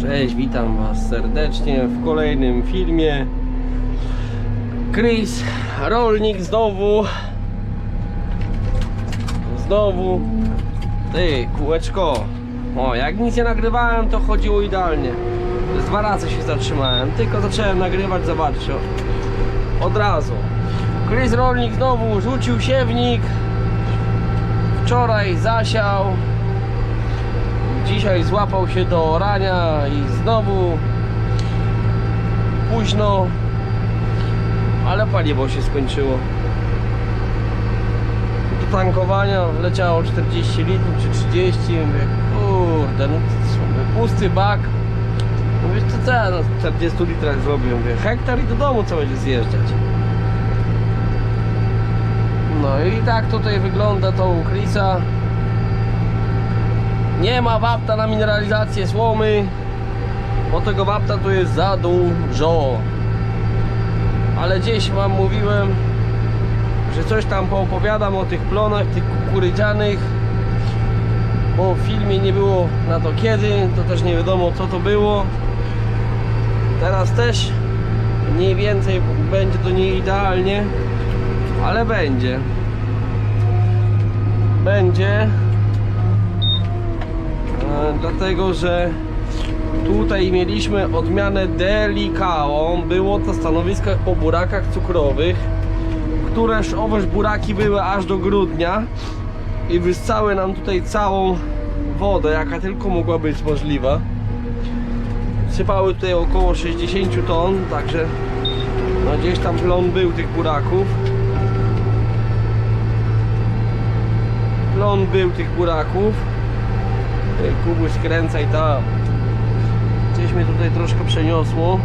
Cześć, witam Was serdecznie w kolejnym filmie. Chris, rolnik znowu. Znowu. Ty, kółeczko. O, jak nic nie nagrywałem, to chodziło idealnie. Z dwa razy się zatrzymałem, tylko zacząłem nagrywać, zobaczcie. Od razu. Chris rolnik znowu rzucił siewnik. Wczoraj zasiał. Dzisiaj złapał się do orania i znowu późno, ale paliwo się skończyło. Do tankowania wleciało 40 litrów czy 30. Mówię, kurde, no co, pusty bak. Mówię, to co ja na 40 litrach zrobię? Mówię, hektar i do domu co będzie zjeżdżać. No i tak tutaj wygląda to u Chrisa. Nie ma wapta na mineralizację słomy, bo tego wapta tu jest za dużo. Ale gdzieś wam mówiłem, że coś tam poopowiadam o tych plonach, tych kukurydzianych, bo w filmie nie było na to kiedy, to też nie wiadomo co to było. Teraz też mniej więcej będzie to nie idealnie, ale będzie. Będzie. Dlatego że tutaj mieliśmy odmianę delikałą było to stanowisko po burakach cukrowych któreż owoż buraki były aż do grudnia i wyssały nam tutaj całą wodę jaka tylko mogła być możliwa. Sypały tutaj około 60 ton także no gdzieś tam plon był tych buraków. Plon był tych buraków Kubuś skręcaj tam. Gdzieś mnie tutaj troszkę przeniosło.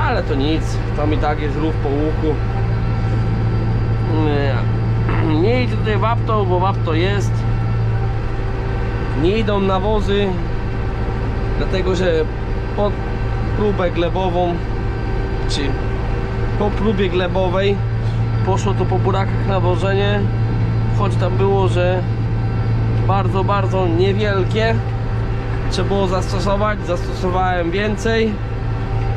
Ale to nic. Tam i tak jest rów po łuku. Nie, idzie tutaj wapto, bo wapto jest. Nie idą nawozy. Dlatego, że pod próbę glebową, czy po próbie glebowej poszło to po burakach nawożenie. Choć tam było, że bardzo, bardzo niewielkie. Trzeba było zastosować, zastosowałem więcej.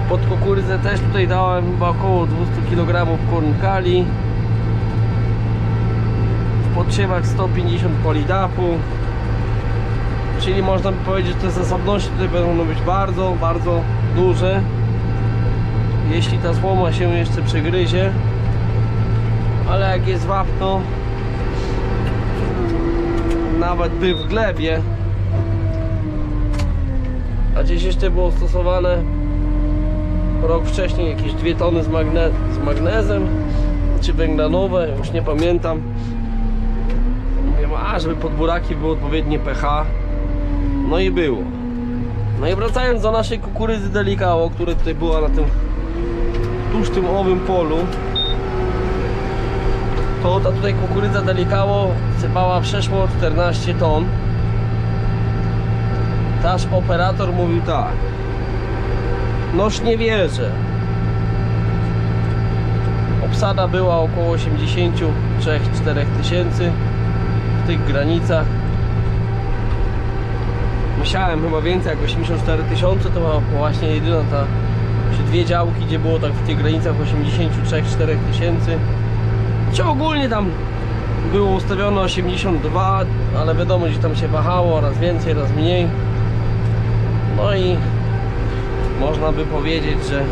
Pod kukurydzę też tutaj dałem chyba około 200 kg kornkali w podsiewach 150 polidapu. Czyli można by powiedzieć, że te zasobności tutaj będą być bardzo, bardzo duże. Jeśli ta słoma się jeszcze przegryzie. Ale jak jest wapno nawet by w glebie. A gdzieś jeszcze było stosowane rok wcześniej jakieś dwie tony z, magne z magnezem czy węglanowe, już nie pamiętam. Mówię, a żeby pod buraki było odpowiednie pH. No i było. No i wracając do naszej kukurydzy delikało, która tutaj była na tym tuż tym owym polu to ta tutaj kukurydza delikało sypała przeszło 14 ton. Nasz operator mówił tak. Noż nie wierzę. Obsada była około 83-4 tysięcy W tych granicach. Myślałem chyba więcej jak 84 tysiące To była właśnie jedyna ta Czy dwie działki gdzie było tak w tych granicach 83-4 tysięcy czy ogólnie tam było ustawione 82, ale wiadomo, że tam się wahało, raz więcej, raz mniej. No i można by powiedzieć, że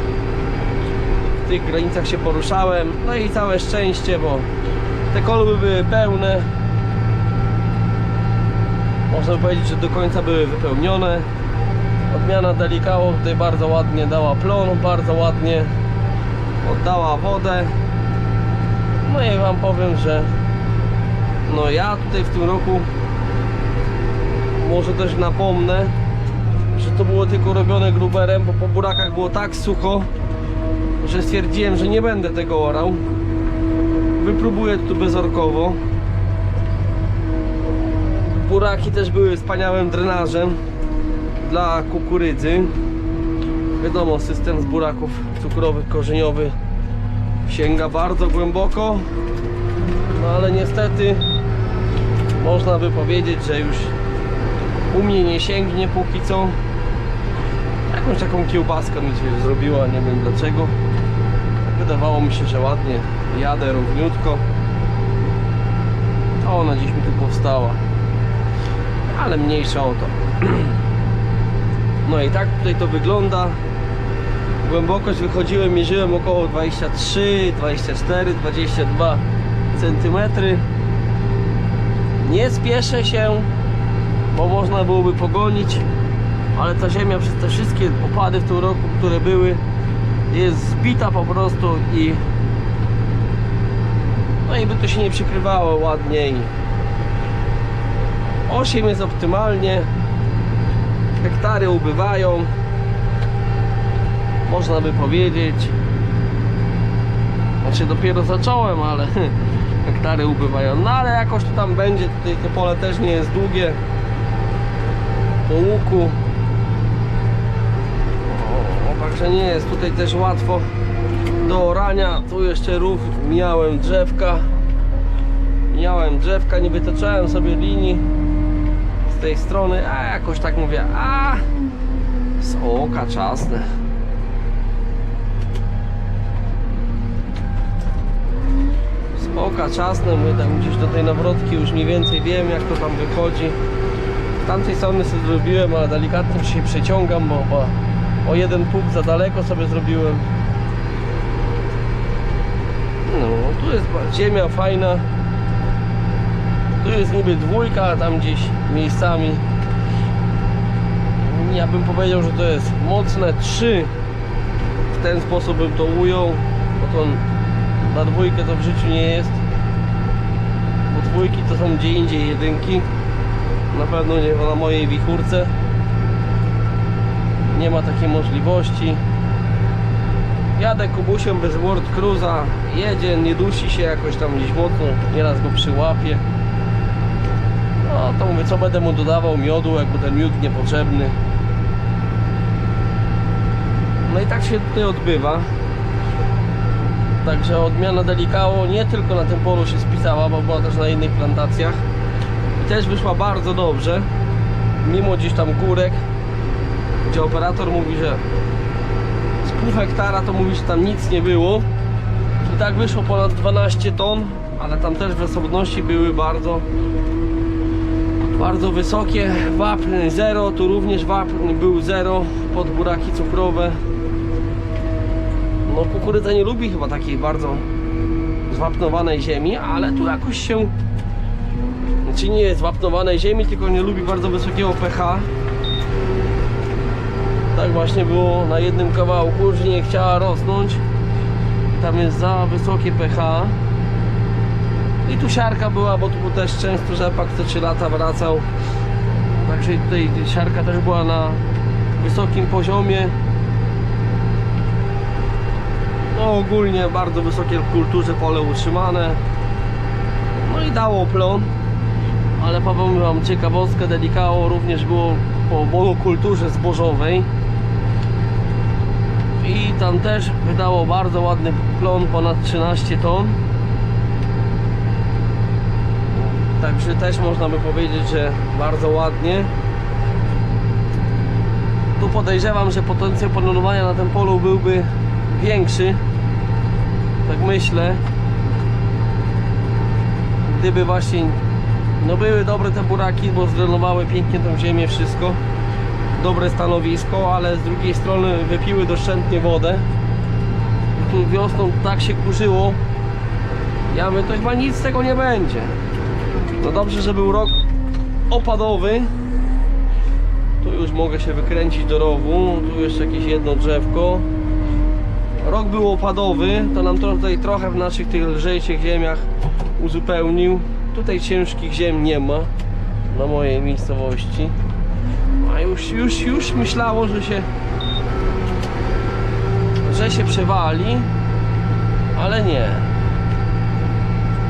w tych granicach się poruszałem. No i całe szczęście, bo te kolby były pełne. Można by powiedzieć, że do końca były wypełnione. Odmiana Delikało tutaj bardzo ładnie dała plon, bardzo ładnie oddała wodę. No i wam powiem, że no ja tutaj w tym roku może też napomnę, że to było tylko robione gruberem, bo po burakach było tak sucho, że stwierdziłem, że nie będę tego orał. Wypróbuję tu bezorkowo. Buraki też były wspaniałym drenażem dla kukurydzy. Wiadomo, system z buraków cukrowych, korzeniowych sięga bardzo głęboko no ale niestety można by powiedzieć, że już u mnie nie sięgnie póki co. Jakąś taką kiełbaskę mi się zrobiła, nie wiem dlaczego. Wydawało mi się, że ładnie jadę równiutko. A ona gdzieś mi tu powstała. Ale mniejsza o to. No i tak tutaj to wygląda. Głębokość wychodziłem, mierzyłem około 23, 24, 22 cm. Nie spieszę się, bo można byłoby pogonić, ale ta ziemia przez te wszystkie opady w tym roku, które były, jest zbita po prostu i no i by to się nie przykrywało ładniej. 8 jest optymalnie, hektary ubywają, można by powiedzieć. Znaczy dopiero zacząłem, ale hektary ubywają. No ale jakoś to tam będzie, tutaj to pole też nie jest długie. Po łuku. O, także nie jest tutaj też łatwo do orania. Tu jeszcze rów, miałem drzewka. Miałem drzewka, nie wytaczałem sobie linii z tej strony, a jakoś tak mówię, a z oka czasne. Oka czasne, my tam gdzieś do tej nawrotki już mniej więcej wiem jak to tam wychodzi. Z tamtej strony sobie zrobiłem, ale delikatnie się przeciągam, bo, bo o jeden puk za daleko sobie zrobiłem. No, tu jest ziemia fajna. Tu jest niby dwójka, tam gdzieś miejscami ja bym powiedział, że to jest mocne 3 w ten sposób bym to ujął bo to na dwójkę to w życiu nie jest. Bo dwójki to są gdzie indziej jedynki. Na pewno nie na mojej wichurce. Nie ma takiej możliwości. Jadę kubusiem bez World Cruise'a jedzie, nie dusi się jakoś tam gdzieś mocno. Nieraz go przyłapie no to mówię, co będę mu dodawał? Miodu, jakby ten miód niepotrzebny. No i tak się tutaj odbywa. Także odmiana Delikao nie tylko na tym polu się spisała, bo była też na innych plantacjach. I też wyszła bardzo dobrze. Mimo gdzieś tam górek, gdzie operator mówi, że z pół hektara to mówi, że tam nic nie było. I tak wyszło ponad 12 ton, ale tam też wysokości były bardzo bardzo wysokie, wapń 0, tu również wapń był 0 pod buraki cukrowe. No kukurydza nie lubi chyba takiej bardzo zwapnowanej ziemi, ale tu jakoś się znaczy nie jest wapnowanej ziemi, tylko nie lubi bardzo wysokiego pH. Tak właśnie było na jednym kawałku, że nie chciała rosnąć. Tam jest za wysokie pH. I tu siarka była, bo tu był też często rzepak co 3 lata wracał. Także tutaj siarka też była na wysokim poziomie. No ogólnie bardzo wysokie kulturze pole utrzymane. No i dało plon. Ale powiem wam ciekawostkę, Delikao również było po monokulturze zbożowej. I tam też wydało bardzo ładny plon, ponad 13 ton. Także też można by powiedzieć, że bardzo ładnie. Tu podejrzewam, że potencjał polonowania na tym polu byłby większy. Tak myślę. Gdyby właśnie no były dobre te buraki, bo zdrenowały pięknie tą ziemię, wszystko. Dobre stanowisko, ale z drugiej strony wypiły doszczętnie wodę. Tu wiosną tak się kurzyło. Ja my to chyba nic z tego nie będzie. No dobrze, że był rok opadowy. Tu już mogę się wykręcić do rowu. Tu jeszcze jakieś jedno drzewko. Rok był opadowy, to nam tutaj trochę w naszych tych lżejszych ziemiach uzupełnił. Tutaj ciężkich ziem nie ma na mojej miejscowości. A już, już, już myślało, że się że się przewali, ale nie.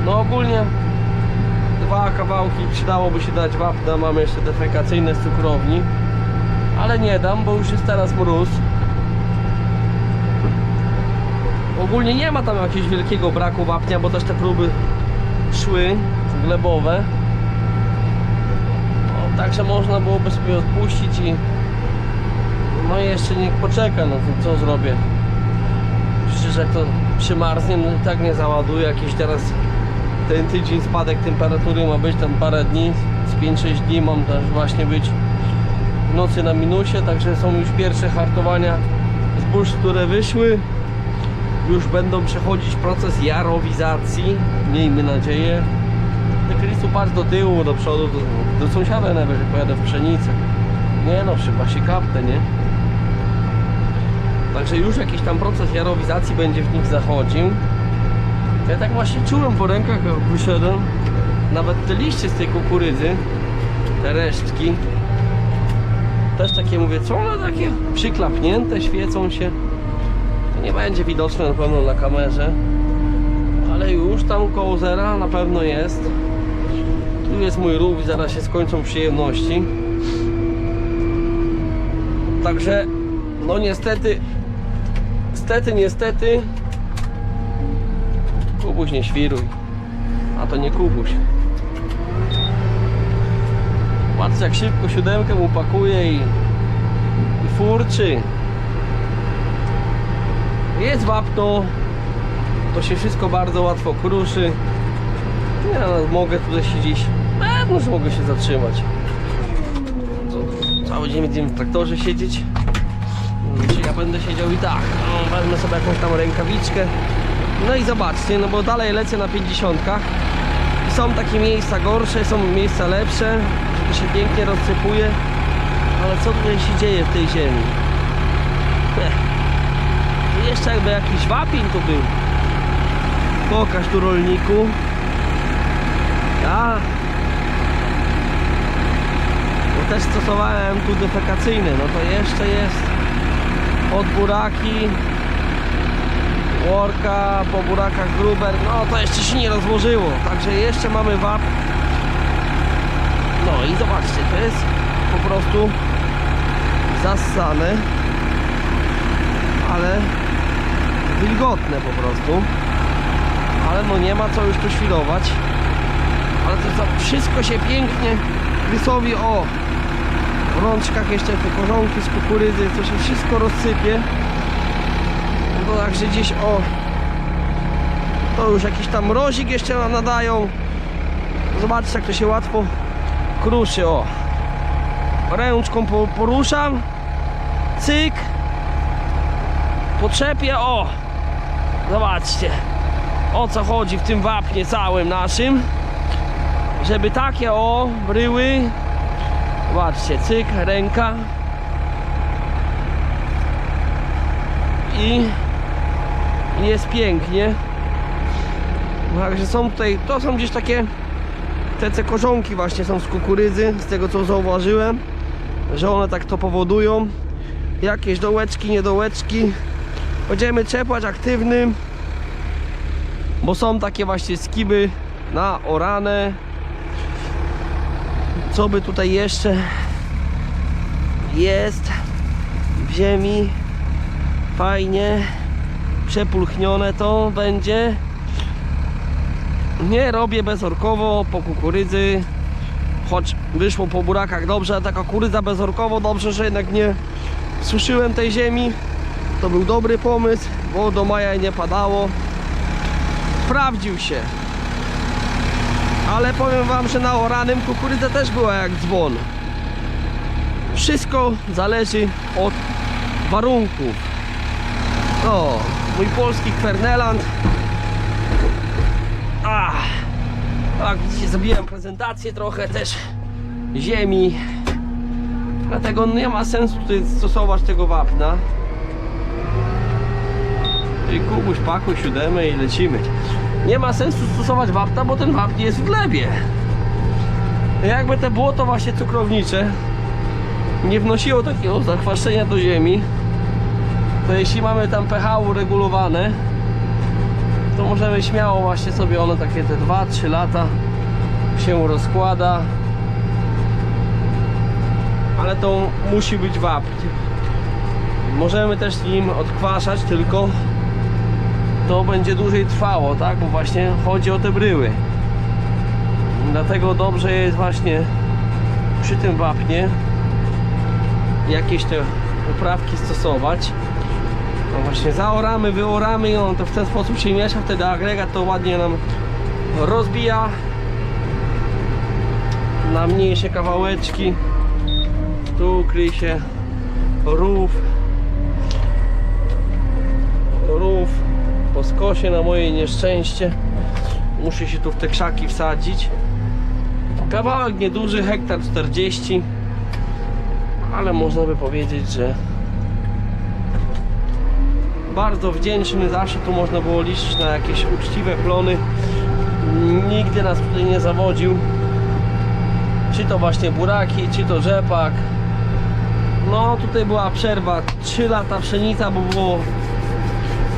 No ogólnie dwa kawałki przydałoby się dać wapna, mamy jeszcze defekacyjne z cukrowni ale nie dam, bo już jest teraz mróz ogólnie nie ma tam jakiegoś wielkiego braku wapnia, bo też te próby szły glebowe o, Także można byłoby sobie odpuścić i no i jeszcze niech poczeka, no to co zrobię? Przecież jak to przymarznie, no i tak nie załaduje. Jakiś teraz ten tydzień spadek temperatury ma być tam parę dni, z 5-6 dni mam też właśnie być w nocy na minusie, także są już pierwsze hartowania zbóż, które wyszły. Już będą przechodzić proces jarowizacji, miejmy nadzieję. Ty Krystu patrz do tyłu, do przodu, do, do sąsiada najwyżej pojadę w pszenicę. Nie no, chyba się kaptę, nie? Także już jakiś tam proces jarowizacji będzie w nich zachodził. Ja tak właśnie czułem po rękach, jak wyszedłem. Nawet te liście z tej kukurydzy, te resztki, też takie mówię, co one takie przyklapnięte, świecą się. Nie będzie widoczne na pewno na kamerze, ale już tam koło zera na pewno jest. Tu jest mój rów i zaraz się skończą przyjemności. Także, no niestety, niestety, niestety, Kubuś nie świruj. A to nie Kubuś. Patrz jak szybko siódemkę mu pakuje i, i furczy. Jest wapno. To się wszystko bardzo łatwo kruszy. Nie no, mogę tutaj siedzieć. Pewno, że mogę się zatrzymać. Co, cały dzień będziemy w traktorze siedzieć. Czy ja będę siedział i tak. No, wezmę sobie jakąś tam rękawiczkę. No i zobaczcie, no bo dalej lecę na 50. I Są takie miejsca gorsze, są miejsca lepsze, to się pięknie rozsypuje. Ale co tutaj się dzieje w tej ziemi? Ech. Jeszcze jakby jakiś wapień tu był. Pokaż tu rolniku. Ja bo też stosowałem tu defekacyjny, no to jeszcze jest od buraki Worka, po burakach Gruber, no to jeszcze się nie rozłożyło, także jeszcze mamy wap. No i zobaczcie, to jest po prostu zassane, ale wilgotne po prostu. Ale no nie ma co już tu świrować. Ale to wszystko się pięknie rysowi, o w rączkach jeszcze te korzonki z kukurydzy, to się wszystko rozsypie. No także gdzieś o to już jakiś tam mrozik jeszcze nam nadają. Zobaczcie jak to się łatwo kruszy, o. Ręczką po, poruszam. Cyk. Potrzepię, o. Zobaczcie. O co chodzi w tym wapnie całym naszym. Żeby takie o bryły. Zobaczcie, cyk, ręka. I i jest pięknie. Także są tutaj, to są gdzieś takie te te korzonki właśnie są z kukurydzy, z tego co zauważyłem, że one tak to powodują. Jakieś dołeczki, niedołeczki. Będziemy czepać aktywnym, bo są takie właśnie skiby na orane. Co by tutaj jeszcze jest w ziemi? Fajnie przepulchnione to będzie. Nie robię bezorkowo po kukurydzy, choć wyszło po burakach dobrze, a taka kukurydza bezorkowo dobrze, że jednak nie suszyłem tej ziemi. To był dobry pomysł, bo do maja nie padało. Sprawdził się. Ale powiem wam, że na oranym kukurydza też była jak dzwon. Wszystko zależy od warunków. O, mój polski kwerneland. Ach, tak, widzicie, zrobiłem prezentację trochę też ziemi. Dlatego nie ma sensu tutaj stosować tego wapna. Kubuś, pakuj siódemę i lecimy. Nie ma sensu stosować wapna, bo ten wapń jest w glebie. Jakby to było to właśnie cukrownicze, nie wnosiło takiego zakwaszczenia do ziemi, to jeśli mamy tam pH uregulowane, to możemy śmiało właśnie sobie one takie te 2-3 lata się rozkłada. Ale to musi być wapń. Możemy też nim odkwaszać, tylko to będzie dłużej trwało, tak? Bo właśnie chodzi o te bryły. Dlatego dobrze jest właśnie przy tym wapnie jakieś te uprawki stosować. No właśnie zaoramy, wyoramy i on to w ten sposób się miesza, wtedy agregat to ładnie nam rozbija na mniejsze kawałeczki. Tu kryje się rów. Rów po skosie na moje nieszczęście. Muszę się tu w te krzaki wsadzić. Kawałek nieduży, hektar 40 ale można by powiedzieć, że bardzo wdzięczny, zawsze tu można było liczyć na jakieś uczciwe plony. Nigdy nas tutaj nie zawodził. Czy to właśnie buraki, czy to rzepak. No tutaj była przerwa 3 lata pszenica, bo było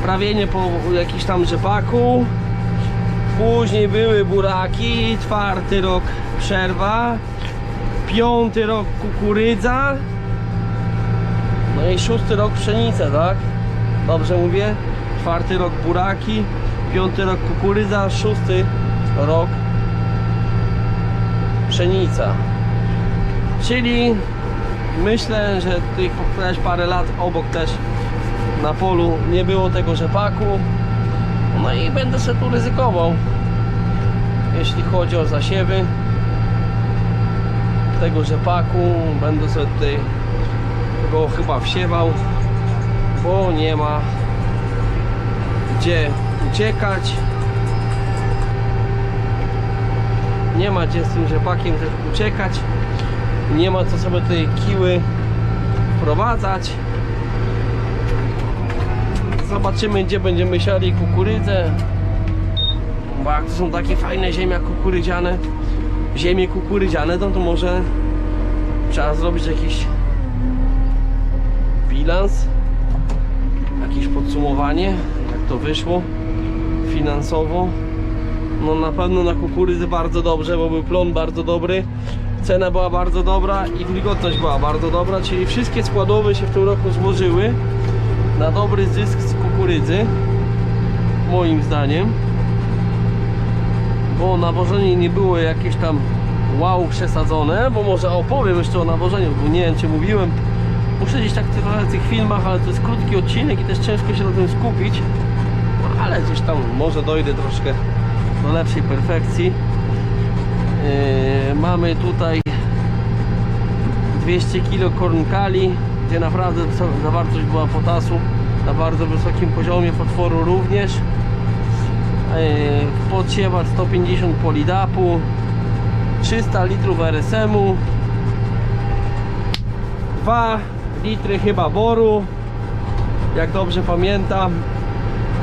prawienie po jakimś tam rzepaku. Później były buraki, czwarty rok przerwa, piąty rok kukurydza, no i szósty rok pszenica, tak? Dobrze mówię? Czwarty rok buraki, piąty rok kukurydza, szósty rok pszenica. Czyli myślę, że tych też parę lat obok też na polu nie było tego rzepaku. No i będę sobie tu ryzykował, jeśli chodzi o zasiewy tego rzepaku. Będę sobie tutaj go chyba wsiewał, bo nie ma gdzie uciekać. Nie ma gdzie z tym rzepakiem też uciekać. Nie ma co sobie tutaj kiły wprowadzać. Zobaczymy gdzie będziemy siali kukurydzę. Bo jak to są takie fajne ziemia kukurydziane, ziemie kukurydziane, no to może trzeba zrobić jakiś bilans, jakieś podsumowanie, jak to wyszło finansowo. No na pewno na kukurydzy bardzo dobrze, bo był plon bardzo dobry, cena była bardzo dobra i wilgotność była bardzo dobra, czyli wszystkie składowe się w tym roku złożyły na dobry zysk kukurydzy, moim zdaniem bo nawożenie nie było jakieś tam wow przesadzone, bo może opowiem jeszcze o nawożeniu, bo nie wiem czy mówiłem. Muszę gdzieś tak w tych filmach, ale to jest krótki odcinek i też ciężko się na tym skupić. No, ale gdzieś tam może dojdę troszkę do lepszej perfekcji. Yy, mamy tutaj 200 kg kornkali, gdzie naprawdę zawartość była potasu na bardzo wysokim poziomie, fosforu również. Yy, podsiewacz 150 polidapu 300 litrów RSM-u 2 litry chyba boru jak dobrze pamiętam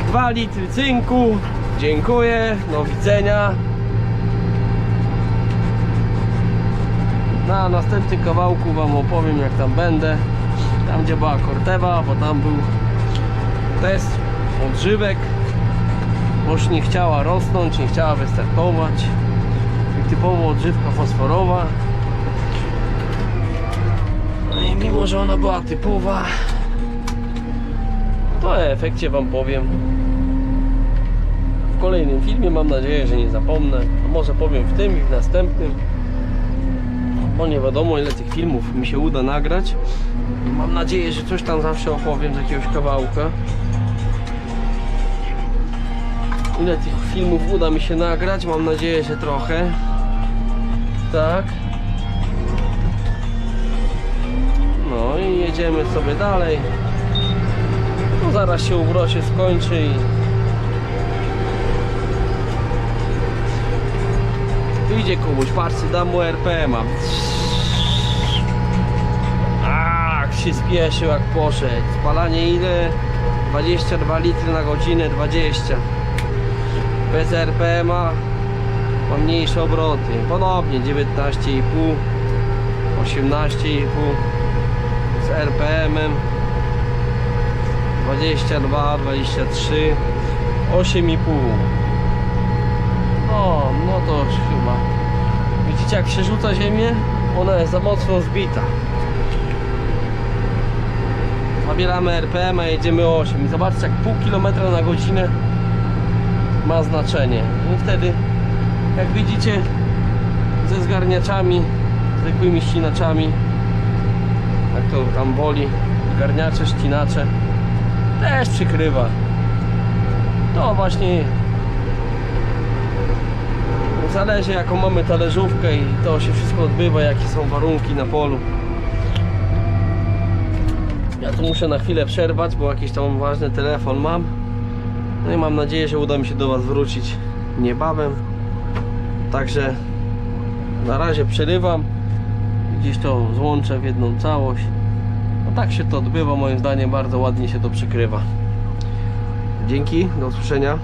2 litry cynku. Dziękuję, do widzenia. Na następnym kawałku wam opowiem jak tam będę. Tam gdzie była kortewa, bo tam był test odżywek boś nie chciała rosnąć, nie chciała wystartować. Jak typowo odżywka fosforowa. No i mimo, że ona była typowa, to o efekcie Wam powiem w kolejnym filmie. Mam nadzieję, że nie zapomnę. A może powiem w tym i w następnym. Bo nie wiadomo ile tych filmów mi się uda nagrać. Mam nadzieję, że coś tam zawsze opowiem z jakiegoś kawałka ile tych filmów uda mi się nagrać. Mam nadzieję, że trochę. Tak. No i jedziemy sobie dalej. No zaraz się ubrosie skończy i Idzie komuś, patrzcie, dam mu RPM-a. A, jak się spieszył, jak poszedł. Spalanie ile? 22 litry na godzinę, 20 bez RPM-a ma mniejsze obroty. Ponownie 19,5 18,5 z RPM-em 22, 23 8,5 no, no to już chyba. Widzicie jak przerzuca ziemię? Ona jest za mocno zbita. Zabieramy RPM-a jedziemy 8 i zobaczcie jak pół kilometra na godzinę ma znaczenie. I wtedy, jak widzicie, ze zgarniaczami zwykłymi ścinaczami, jak to tam woli, garniacze, ścinacze, też przykrywa. To właśnie zależy jaką mamy talerzówkę i to się wszystko odbywa, jakie są warunki na polu. Ja tu muszę na chwilę przerwać, bo jakiś tam ważny telefon mam. No i mam nadzieję, że uda mi się do Was wrócić niebawem. Także na razie przerywam. Gdzieś to złączę w jedną całość. No tak się to odbywa, moim zdaniem bardzo ładnie się to przykrywa. Dzięki, do usłyszenia.